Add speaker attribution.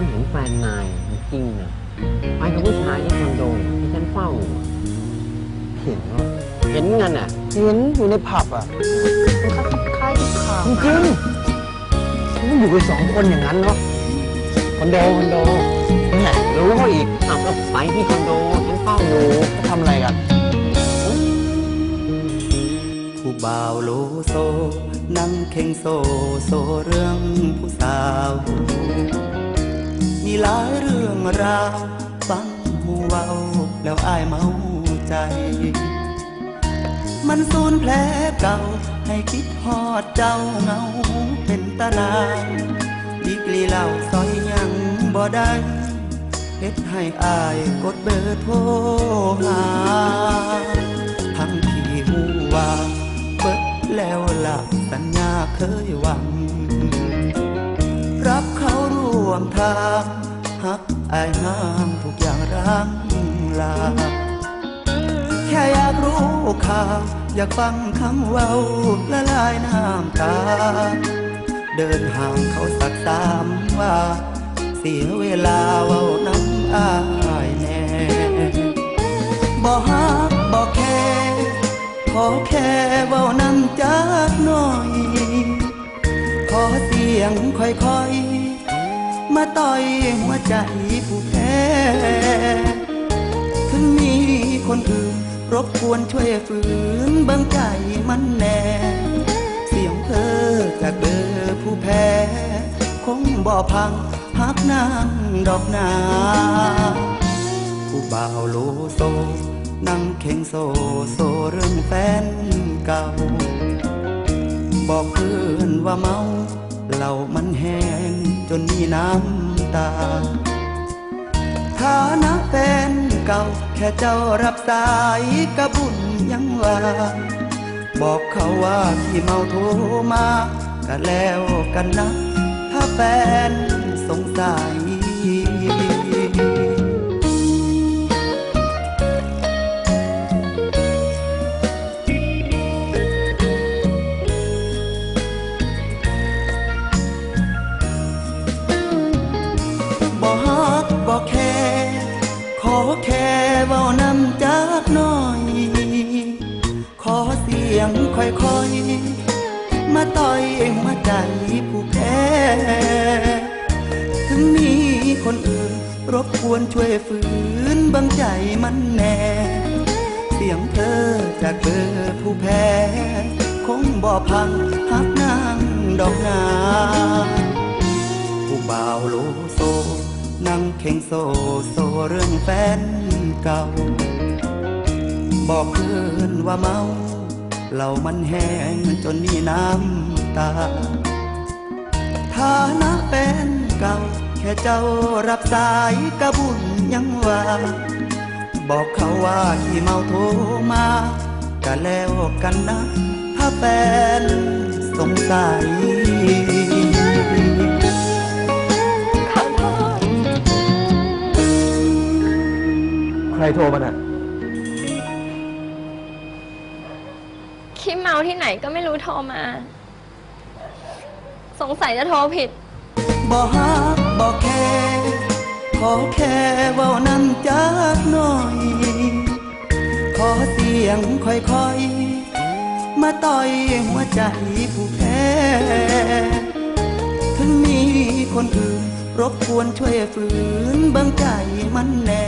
Speaker 1: ฉันเห็นแฟนนายจริงๆนะไปกับผู้ชายที่คอนโดที่ฉันเฝ้าอยู่อะเห็นว่าเห็นกันอะ
Speaker 2: เห็นอยู่ในผับอะมันคล้ายๆที่ข่าวจริงๆมันอยู่กันสองคนอย่างนั้นเนาะ
Speaker 1: คอนโดคอนโด
Speaker 2: แหม
Speaker 1: รู้เขาอีกอ้าวก็ไปที่คอนโดฉันเฝ้าอยู่
Speaker 2: เขาทำอะไรกัน
Speaker 3: ผู้บ่าวโลโซ นั่งเข่งโซโซเรื่องผู้สาว มีหลายเรื่องราวฟังหูเว้าแล้วอายเมาใจ มันสูญแผลเก่าให้คิดฮอดเจ้าเงาเป็นตานาดีกลีเหล่าซอยยังบ่ได้เฮ็ดให้อายกดเบอร์โทรหา ทั้งที่หูว่าเบิดแล้วล่ะสัญญาเคยหวัง วมทางหักอายห้างทุกอย่างรังลา แค่อยากรู้ข่าวอยากฟังคำเว้าละลายน้ำตา เดินห่างเขาสักสามว่า เสียเวลาเว้าน้ำอายแน่บ่ฮักบ่แค่ขอแค่เว้านำจากหน่อย ขอเสียงค่อยๆ มาต่อยหัวใจผู้แพ้ถึงมีคนอื่นรบกวนช่วยฝืนบังใจมันแน่ เสียงเธอจากเบอร์ผู้แพ้ คงบ่พังหักนางดอกนาผู้บ่าวโลโซนั่งเข่งโซโซเรื่องแฟนเก่า บอกเพื่อนว่าเมา เรามันแห้งจนมีน้ำตาฐานะแฟนเก่า แค่เจ้ารับสายกระบุญยังว่า บอกเขาว่าที่เมาโทรมาก็แล้วกันนะ ถ้าแฟนสงสัย งค่อยๆ มาต่อยหัวใจผู้แพ้ ถึงมีคนอื่นรบกวนช่วยฝืนบังใจมันแน่ เสียงเธอจากเบอร์ผู้แพ้ คงบ่พังหักนางดอกนาผู้บ่าวโลโซนั่งเข่งโซโซเรื่องแฟนเก่า บอกเพื่อนว่าเมา เหล่ามันแห้งจนมีน้ำตาฐานะแฟนเก่า แค่เจ้ารับสายกระบุญยังว่าบอกเขาว่าที่เมาโทรมาก็แล้วกันนะ ถ้าแฟนสงสัย
Speaker 2: ใครโทรมาน่ะ
Speaker 4: ขี้เมาที่ไหนก็ไม่รู้โทรมา สงสัยจะโทรผิด
Speaker 3: บ่ฮักบ่แค่ขอแค่เว้านำจากหน่อย ขอเสียงค่อยๆ มาต่อยหัวใจผู้แพ้ถึงมีคนอื่นรบกวนช่วยฝืนบังใจมันแน่